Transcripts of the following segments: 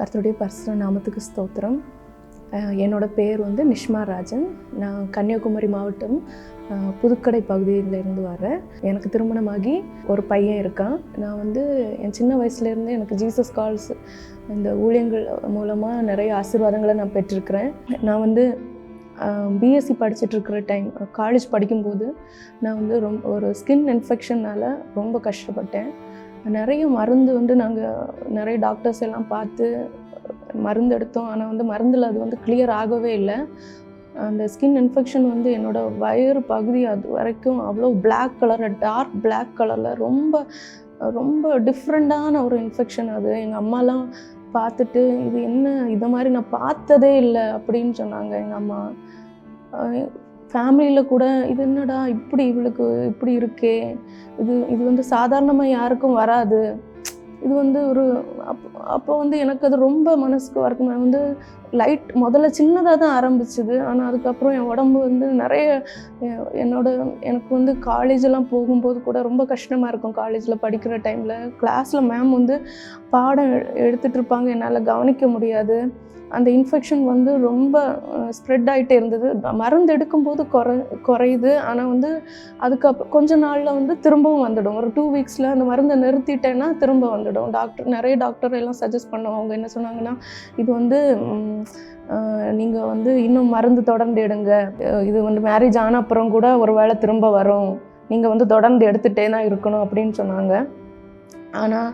கர்த்தருடைய பரிசுர நாமத்துக்கு ஸ்தோத்திரம். என்னோடய என்னோட பேர் வந்து நிஷ்மா ராஜன். நான் கன்னியாகுமரி மாவட்டம் புதுக்கடை பகுதியிலேருந்து வரேன். எனக்கு திருமணமாகி ஒரு பையன் இருக்கான். நான் வந்து என் சின்ன வயசுலேருந்து எனக்கு ஜீசஸ் கால்ஸ் இந்த ஊழியங்கள் மூலமாக நிறைய ஆசீர்வாதங்களை நான் பெற்றிருக்கிறேன். நான் வந்து பிஎஸ்சி படிச்சுட்ருக்கிற டைம் காலேஜ் படிக்கும்போது நான் வந்து ரொம்ப ஒரு ஸ்கின் இன்ஃபெக்ஷன்னால் ரொம்ப கஷ்டப்பட்டேன். நிறைய மருந்து வந்து நாங்கள் நிறைய டாக்டர்ஸ் எல்லாம் பார்த்து மருந்து எடுத்தோம். ஆனால் வந்து மருந்தில் அது வந்து கிளியர் ஆகவே இல்லை. அந்த ஸ்கின் இன்ஃபெக்ஷன் வந்து என்னோடய வயிறு பகுதி அது வரைக்கும் அவ்வளோ பிளாக் கலரில் டார்க் பிளாக் கலரில் ரொம்ப ரொம்ப டிஃப்ரெண்ட்டான ஒரு இன்ஃபெக்ஷன் அது. எங்கள் அம்மாலாம் பார்த்துட்டு இது என்ன இதை மாதிரி நான் பார்த்ததே இல்லை அப்படின்னு சொன்னாங்க எங்கள் அம்மா. ஃபேமிலியில் கூட இது என்னடா இப்படி இவளுக்கு இப்படி இருக்கே. இது இது வந்து சாதாரணமாக யாருக்கும் வராது. இது வந்து ஒரு அப் அப்போ வந்து எனக்கு அது ரொம்ப மனசுக்கு வருத்தம் நான் வந்து லைட் முதல்ல சின்னதாக தான் ஆரம்பிச்சுது. ஆனால் அதுக்கப்புறம் என் உடம்பு வந்து நிறைய என்னோட எனக்கு வந்து காலேஜெல்லாம் போகும்போது கூட ரொம்ப கஷ்டமாக இருக்கும். காலேஜில் படிக்கிற டைமில் கிளாஸில் மேம் வந்து பாடம் எ- இருப்பாங்க. என்னால் கவனிக்க முடியாது. அந்த இன்ஃபெக்ஷன் வந்து ரொம்ப ஸ்ப்ரெட் ஆகிட்டே இருந்தது. மருந்து எடுக்கும்போது குறை குறையுது. ஆனால் வந்து அதுக்கப்புறம் கொஞ்ச நாளில் வந்து திரும்பவும் வந்துடும். ஒரு டூ வீக்ஸில் அந்த மருந்தை நிறுத்திட்டேன்னா திரும்ப வந்துடும். டாக்டர் நிறைய டாக்டர் எல்லாம் சஜஸ்ட் பண்ணோம் அவங்க என்ன சொன்னாங்கன்னா இது வந்து நீங்கள் வந்து இன்னும் மருந்து தொடர்ந்து எடுங்க. இது வந்து மேரேஜ் ஆன அப்புறம் கூட ஒரு வேளை திரும்ப வரும். நீங்கள் வந்து தொடர்ந்து எடுத்துகிட்டே தான் இருக்கணும் அப்படின்னு சொன்னாங்க. ஆனால்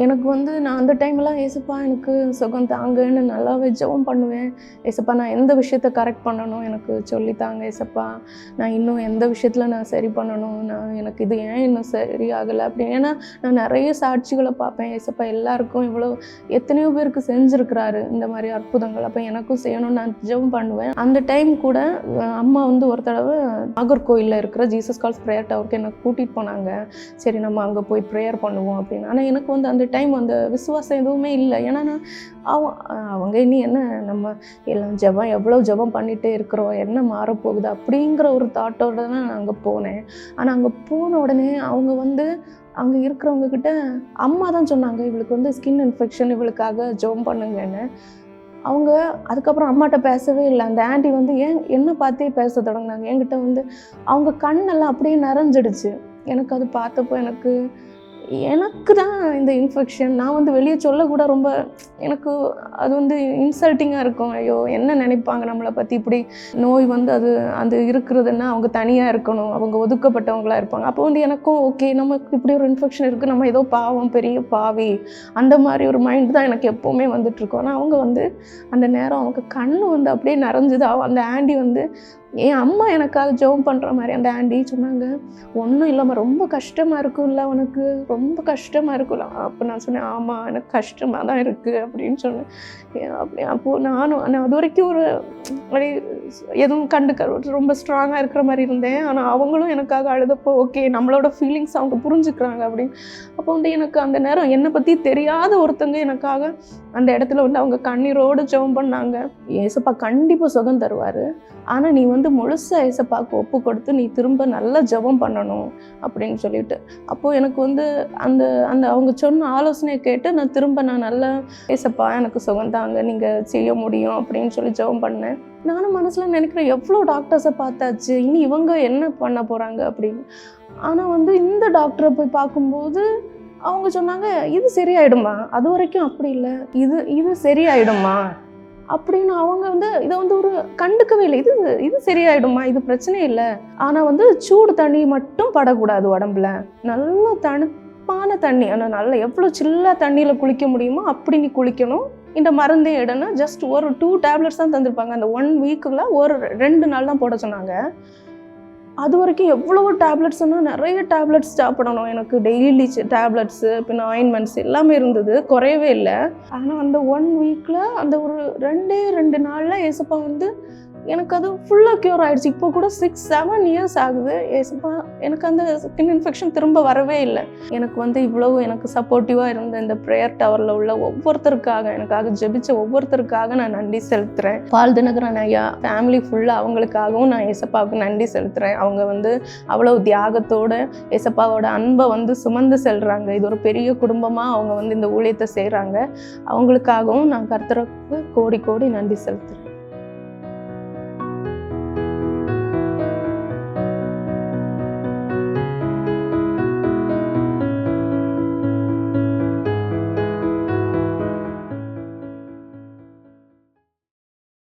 எனக்கு வந்து நான் அந்த டைம்லாம் ஏசப்பா எனக்கு சுகம் தாங்கன்னு நல்லாவே ஜெபம் பண்ணுவேன். ஏசப்பா நான் எந்த விஷயத்த கரெக்ட் பண்ணணும் எனக்கு சொல்லித்தாங்க ஏசப்பா. நான் இன்னும் எந்த விஷயத்தில் நான் சரி பண்ணணும்? நான் எனக்கு இது ஏன் இன்னும் சரி ஆகலை அப்படின்னு ஏன்னா நான் நிறைய சாட்சிகளை பார்ப்பேன். ஏசப்பா எல்லாருக்கும் இவ்வளோ எத்தனையோ பேருக்கு செஞ்சுருக்கிறாரு இந்த மாதிரி அற்புதங்கள். அப்போ எனக்கும் செய்யணும்னு நான் ஜெபம் பண்ணுவேன். அந்த டைம் கூட அம்மா வந்து ஒரு தடவை நாகர்கோயிலில் இருக்கிற ஜீசஸ் கால்ஸ் ப்ரேயர் டவருக்கு என்னை கூட்டிகிட்டு போனாங்க. சரி நம்ம அங்கே போய் ப்ரேயர் பண்ணுவோம் அப்படின்னு. ஆனால் எனக்கு வந்து அந்த டைம் அந்த விசுவாசம் எதுவுமே இல்லை. ஏன்னா நான் அவங்க இனி என்ன நம்ம எல்லாம் ஜெபம் எவ்வளோ ஜெபம் பண்ணிகிட்டே இருக்கிறோம் என்ன மாறப்போகுது அப்படிங்கிற ஒரு தாட்டோட தான் நான் அங்கே போனேன். ஆனால் அங்கே போன உடனே அவங்க வந்து அங்கே இருக்கிறவங்க கிட்ட அம்மா தான் சொன்னாங்க இவளுக்கு வந்து ஸ்கின் இன்ஃபெக்ஷன் இவளுக்காக ஜெபம் பண்ணுங்கன்னு. அவங்க அதுக்கப்புறம் அம்மாட்ட பேசவே இல்லை. அந்த ஆண்டி வந்து ஏன் என்ன பார்த்தே பேச தொடங்கினாங்க. என்கிட்ட வந்து அவங்க கண்ணெல்லாம் அப்படியே நிறைஞ்சிடுச்சு. எனக்கு அது பார்த்தப்போ எனக்கு எனக்கு தான் இந்த இன்ஃபெக்ஷன் நான் வந்து வெளியே சொல்லக்கூட ரொம்ப எனக்கு அது வந்து இன்சல்ட்டிங்காக இருக்கும். ஐயோ என்ன நினைப்பாங்க நம்மளை பற்றி இப்படி நோய் வந்து அது அது இருக்கிறதுன்னா அவங்க தனியாக இருக்கணும். அவங்க ஒதுக்கப்பட்டவங்களா இருப்பாங்க. அப்போ வந்து எனக்கும் ஓகே நமக்கு இப்படி ஒரு இன்ஃபெக்ஷன் இருக்குது நம்ம ஏதோ பாவம் பெரிய பாவி அந்த மாதிரி ஒரு மைண்ட் தான் எனக்கு எப்போவுமே வந்துட்டுருக்கோம் ஆனால் அவங்க வந்து அந்த நேரம் அவங்க கண் வந்து அப்படியே நிறைஞ்சுது. அந்த ஆண்டி வந்து என் அம்மா எனக்காக ஜெபம் பண்ணுற மாதிரி அந்த ஆண்டி சொன்னாங்க ஒன்றும் இல்லாமல் ரொம்ப கஷ்டமாக இருக்கும்ல உனக்கு ரொம்ப கஷ்டமாக இருக்கும்ல. அப்போ நான் சொன்னேன் ஆமாம் எனக்கு கஷ்டமாக தான் இருக்குது அப்படின்னு சொன்னேன். அப்படி அப்போது நானும் நான் அது வரைக்கும் ஒரு அப்படி எதுவும் கண்டுக்க ரொம்ப ஸ்ட்ராங்காக இருக்கிற மாதிரி இருந்தேன். ஆனால் அவங்களும் எனக்காக அழுதப்போ ஓகே நம்மளோட ஃபீலிங்ஸ் அவங்க புரிஞ்சுக்கிறாங்க அப்படின்னு. அப்போ வந்து எனக்கு அந்த நேரம் என்னை பற்றி தெரியாத ஒருத்தங்க எனக்காக அந்த இடத்துல வந்து அவங்க கண்ணீரோடு ஜெபம் பண்ணாங்க. ஏசப்பா கண்டிப்பாக சுகம் தருவார். ஆனால் நீ வந்து முழுசாக ஏசப்பாவுக்கு ஒப்பு கொடுத்து நீ திரும்ப நல்லா ஜெபம் பண்ணணும் அப்படின்னு சொல்லிட்டு. அப்போது எனக்கு வந்து அந்த அந்த அவங்க சொன்ன ஆலோசனையை கேட்டு நான் திரும்ப நான் நல்லா ஏசப்பா எனக்கு சுகம் தாங்க நீங்கள் செய்ய முடியும் அப்படின்னு சொல்லி ஜெபம் பண்ணேன். நானும் மனசில் நினைக்கிறேன் எவ்வளோ டாக்டர்ஸை பார்த்தாச்சு இனி இவங்க என்ன பண்ண போகிறாங்க அப்படின்னு. ஆனால் வந்து இந்த டாக்டரை போய் பார்க்கும்போது அவங்க சொன்னாங்க இது சரியாயிடுமா? அது வரைக்கும் அப்படி இல்லை. இது இது சரியாயிடுமா? அப்படின்னு அவங்க வந்து இதை வந்து ஒரு கண்டுக்கவே இல்லை. இது இது சரியாயிடுமா? இது பிரச்சனை இல்லை. ஆனால் வந்து சூடு தண்ணி மட்டும் படக்கூடாது உடம்புல. நல்லா தணுப்பான தண்ணி. ஆனால் நல்லா எவ்வளோ சில்லாக தண்ணியில் குளிக்க முடியுமோ அப்படி நீ குளிக்கணும். இந்த மருந்தே இடம்னா ஜஸ்ட் ஒரு டூ டேப்லெட்ஸ் தான் தந்திருப்பாங்க. அந்த ஒன் வீக்குள்ள ஒரு ரெண்டு நாள் தான் போட சொன்னாங்க. அது வரைக்கும் எவ்வளோ டேப்லெட்ஸ்னா நிறைய டேப்லெட்ஸ் சாப்பிடணும் எனக்கு டெய்லி டேப்லெட்ஸு பின்ன ஆயின்மெண்ட்ஸ் எல்லாமே இருந்தது. குறையவே இல்லை. ஆனால் அந்த ஒன் வீக்கில் அந்த ஒரு ரெண்டே ரெண்டு நாளில் ஏசப்பா வந்து எனக்கு அது ஃபுல்லாக க்யூர் ஆகிடுச்சு இப்போ கூட சிக்ஸ் செவன் இயர்ஸ் ஆகுது. ஏசப்பா எனக்கு அந்த ஸ்கின் இன்ஃபெக்ஷன் திரும்ப வரவே இல்லை. எனக்கு வந்து இவ்வளவு எனக்கு சப்போர்ட்டிவாக இருந்த இந்த ப்ரேயர் டவரில் உள்ள ஒவ்வொருத்தருக்காக எனக்காக ஜெபிச்ச ஒவ்வொருத்தருக்காக நான் நன்றி செலுத்துகிறேன் பால் தினகரன் ஐயா ஃபேமிலி ஃபுல்லாக அவங்களுக்காகவும் நான் ஏசப்பாவுக்கு நன்றி செலுத்துகிறேன் அவங்க வந்து அவ்வளோ தியாகத்தோடு ஏசப்பாவோட அன்பை வந்து சுமந்து செல்கிறாங்க இது ஒரு பெரிய குடும்பமாக அவங்க வந்து இந்த ஊழியத்தை செய்கிறாங்க அவங்களுக்காகவும் நான் கர்த்தருக்கு கோடி கோடி நன்றி செலுத்துகிறேன்